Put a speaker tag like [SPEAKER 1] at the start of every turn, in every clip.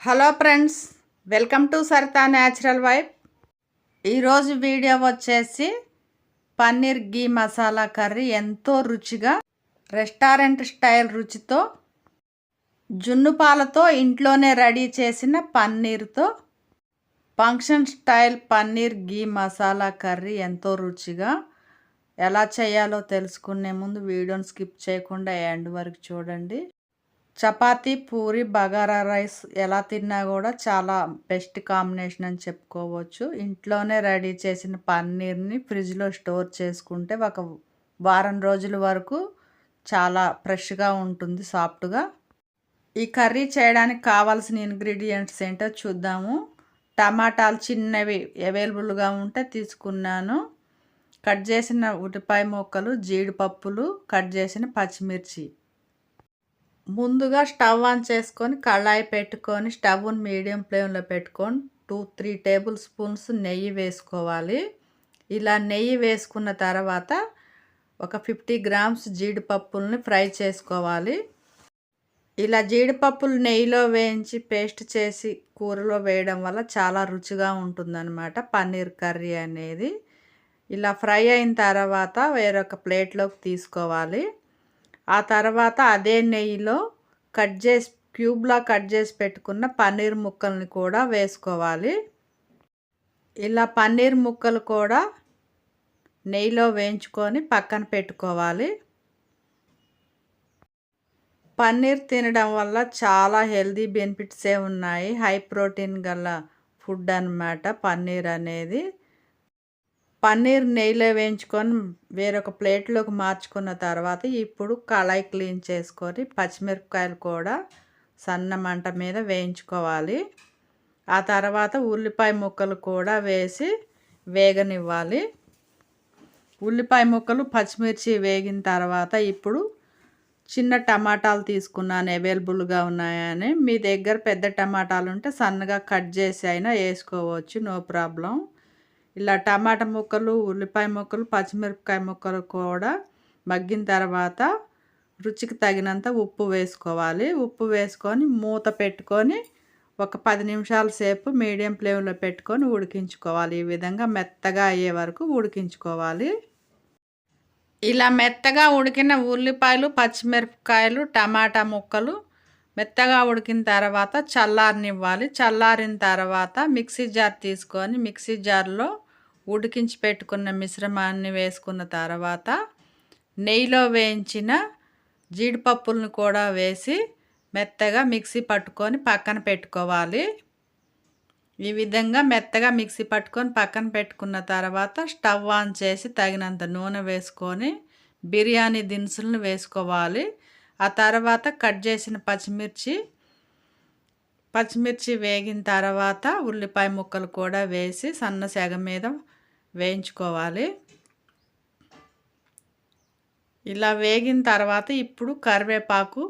[SPEAKER 1] Hello friends welcome to Saritha natural wife ఈరోజు video వచ్చేసి పన్నీర్ గీ masala curry ఎంతో రుచిగా రెస్టారెంట్ స్టైల్ రుచితో జున్ను పాలతో ఇంట్లోనే రెడీ చేసిన పన్నీర్తో function style paneer ghee masala curry ఎంతో రుచిగా ఎలా చేయాలో తెలుసుకునే ముందు వీడియోని స్కిప్ చేయకుండా ఎండ్ వరకు చూడండి. చపాతీ పూరి బగారా రైస్ ఎలా తిన్నా కూడా చాలా బెస్ట్ కాంబినేషన్ అని చెప్పుకోవచ్చు. ఇంట్లోనే రెడీ చేసిన పన్నీర్ని ఫ్రిడ్జ్లో స్టోర్ చేసుకుంటే ఒక వారం రోజుల వరకు చాలా ఫ్రెష్గా ఉంటుంది సాఫ్ట్గా. ఈ కర్రీ చేయడానికి కావాల్సిన ఇంగ్రీడియంట్స్ ఏంటో చూద్దాము. టమాటాలు చిన్నవి అవైలబుల్గా ఉంటే తీసుకున్నాను. కట్ చేసిన ఉటిపాయ ముక్కలు జీడిపప్పులు కట్ చేసిన పచ్చిమిర్చి. ముందుగా స్టవ్ ఆన్ చేసుకొని కళాయి పెట్టుకొని స్టవ్ని మీడియం ఫ్లేమ్లో పెట్టుకొని టూ త్రీ టేబుల్ స్పూన్స్ నెయ్యి వేసుకోవాలి. ఇలా నెయ్యి వేసుకున్న తర్వాత ఒక ఫిఫ్టీ గ్రామ్స్ జీడిపప్పుల్ని ఫ్రై చేసుకోవాలి. ఇలా జీడిపప్పులు నెయ్యిలో వేయించి పేస్ట్ చేసి కూరలో వేయడం వల్ల చాలా రుచిగా ఉంటుందన్నమాట పన్నీర్ కర్రీ అనేది. ఇలా ఫ్రై అయిన తర్వాత వేరొక ప్లేట్లోకి తీసుకోవాలి. ఆ తర్వాత అదే నెయ్యిలో కట్ చేసి క్యూబ్లా కట్ చేసి పెట్టుకున్న పన్నీర్ ముక్కల్ని కూడా వేసుకోవాలి. ఇలా పన్నీర్ ముక్కలు కూడా నెయ్యిలో వేయించుకొని పక్కన పెట్టుకోవాలి. పన్నీర్ తినడం వల్ల చాలా హెల్దీ బెనిఫిట్సే ఉన్నాయి. హై ప్రోటీన్ గల ఫుడ్ అనమాట పన్నీర్ అనేది. పన్నీర్ నెయ్యిలో వేయించుకొని వేరొక ప్లేట్లోకి మార్చుకున్న తర్వాత ఇప్పుడు కళాయి క్లీన్ చేసుకొని పచ్చిమిరపకాయలు కూడా సన్న మంట మీద వేయించుకోవాలి. ఆ తర్వాత ఉల్లిపాయ ముక్కలు కూడా వేసి వేగనివ్వాలి. ఉల్లిపాయ ముక్కలు పచ్చిమిర్చి వేగిన తర్వాత ఇప్పుడు చిన్న టమాటాలు తీసుకున్నాను అవైలబుల్గా ఉన్నాయని మీ దగ్గర పెద్ద టమాటాలు ఉంటే సన్నగా కట్ చేసి అయినా వేసుకోవచ్చు నో ప్రాబ్లం. ఇలా టమాటా ముక్కలు ఉల్లిపాయ ముక్కలు పచ్చిమిరపకాయ ముక్కలు కూడా మగ్గిన తర్వాత రుచికి తగినంత ఉప్పు వేసుకోవాలి. ఉప్పు వేసుకొని మూత పెట్టుకొని ఒక పది నిమిషాల సేపు మీడియం ఫ్లేమ్లో పెట్టుకొని ఉడికించుకోవాలి. ఈ విధంగా మెత్తగా అయ్యే వరకు ఉడికించుకోవాలి. ఇలా మెత్తగా ఉడికిన ఉల్లిపాయలు పచ్చిమిరపకాయలు టమాటా ముక్కలు మెత్తగా ఉడికిన తర్వాత చల్లారనివ్వాలి. చల్లారిన తర్వాత మిక్సీ జార్ తీసుకొని మిక్సీ జార్లో ఉడికించి పెట్టుకున్న మిశ్రమాన్ని వేసుకున్న తర్వాత నెయ్యిలో వేయించిన జీడిపప్పులను కూడా వేసి మెత్తగా మిక్సీ పట్టుకొని పక్కన పెట్టుకోవాలి. ఈ విధంగా మెత్తగా మిక్సీ పట్టుకొని పక్కన పెట్టుకున్న తర్వాత స్టవ్ ఆన్ చేసి తగినంత నూనె వేసుకొని బిర్యానీ దినుసులను వేసుకోవాలి. ఆ తర్వాత కట్ చేసిన పచ్చిమిర్చి పచ్చిమిర్చి వేగిన తర్వాత ఉల్లిపాయ ముక్కలు కూడా వేసి సన్న సెగ మీద వేయించుకోవాలి. ఇలా వేగిన తర్వాత ఇప్పుడు కరివేపాకు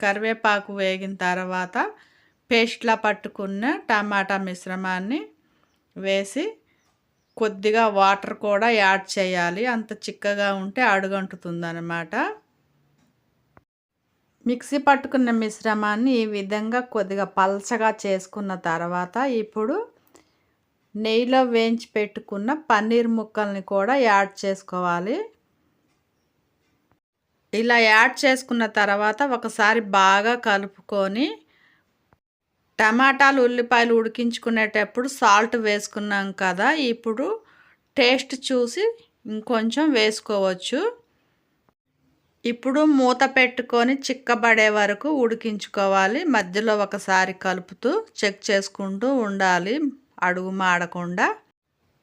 [SPEAKER 1] కరివేపాకు వేగిన తర్వాత పేస్ట్లా పట్టుకున్న టమాటా మిశ్రమాన్ని వేసి కొద్దిగా వాటర్ కూడా యాడ్ చేయాలి. అంత చిక్కగా ఉంటే అడుగంటుతుందనమాట మిక్సీ పట్టుకున్న మిశ్రమాన్ని ఈ విధంగా కొద్దిగా పల్చగా చేసుకున్న తర్వాత ఇప్పుడు నెయ్యిలో వేయించి పెట్టుకున్న పన్నీర్ ముక్కల్ని కూడా యాడ్ చేసుకోవాలి. ఇలా యాడ్ చేసుకున్న తర్వాత ఒకసారి బాగా కలుపుకొని టమాటాలు ఉల్లిపాయలు ఉడికించుకునేటప్పుడు సాల్ట్ వేసుకున్నాం కదా ఇప్పుడు టేస్ట్ చూసి ఇంకొంచెం వేసుకోవచ్చు. ఇప్పుడు మూత పెట్టుకొని చిక్కబడే వరకు ఉడికించుకోవాలి మధ్యలో ఒకసారి కలుపుతూ చెక్ చేసుకుంటూ ఉండాలి. అడుగు మాడకుండా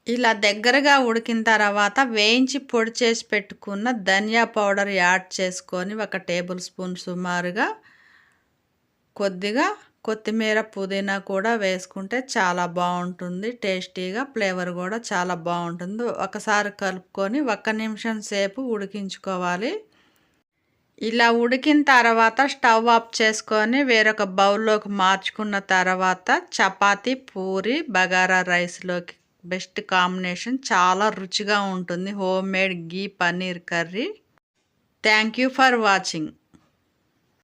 [SPEAKER 1] ఇలా దగ్గరగా ఉడికిన తర్వాత వేయించి పొడి చేసి పెట్టుకున్న ధనియా పౌడర్ యాడ్ చేసుకొని ఒక టేబుల్ స్పూన్ సుమారుగా కొద్దిగా కొత్తిమీర పుదీనా కూడా వేసుకుంటే చాలా బాగుంటుంది టేస్టీగా ఫ్లేవర్ కూడా చాలా బాగుంటుంది. ఒకసారి కలుపుకొని ఒక్క నిమిషం సేపు ఉడికించుకోవాలి. ఇలా ఉడికిన తర్వాత స్టవ్ ఆఫ్ చేసుకొని వేరొక బౌల్లోకి మార్చుకున్న తర్వాత చపాతి పూరి బగారా రైస్లోకి. Best combination. చాలా రుచిగా ఉంటుంది. Home made ghee paneer curry. Thank you for watching.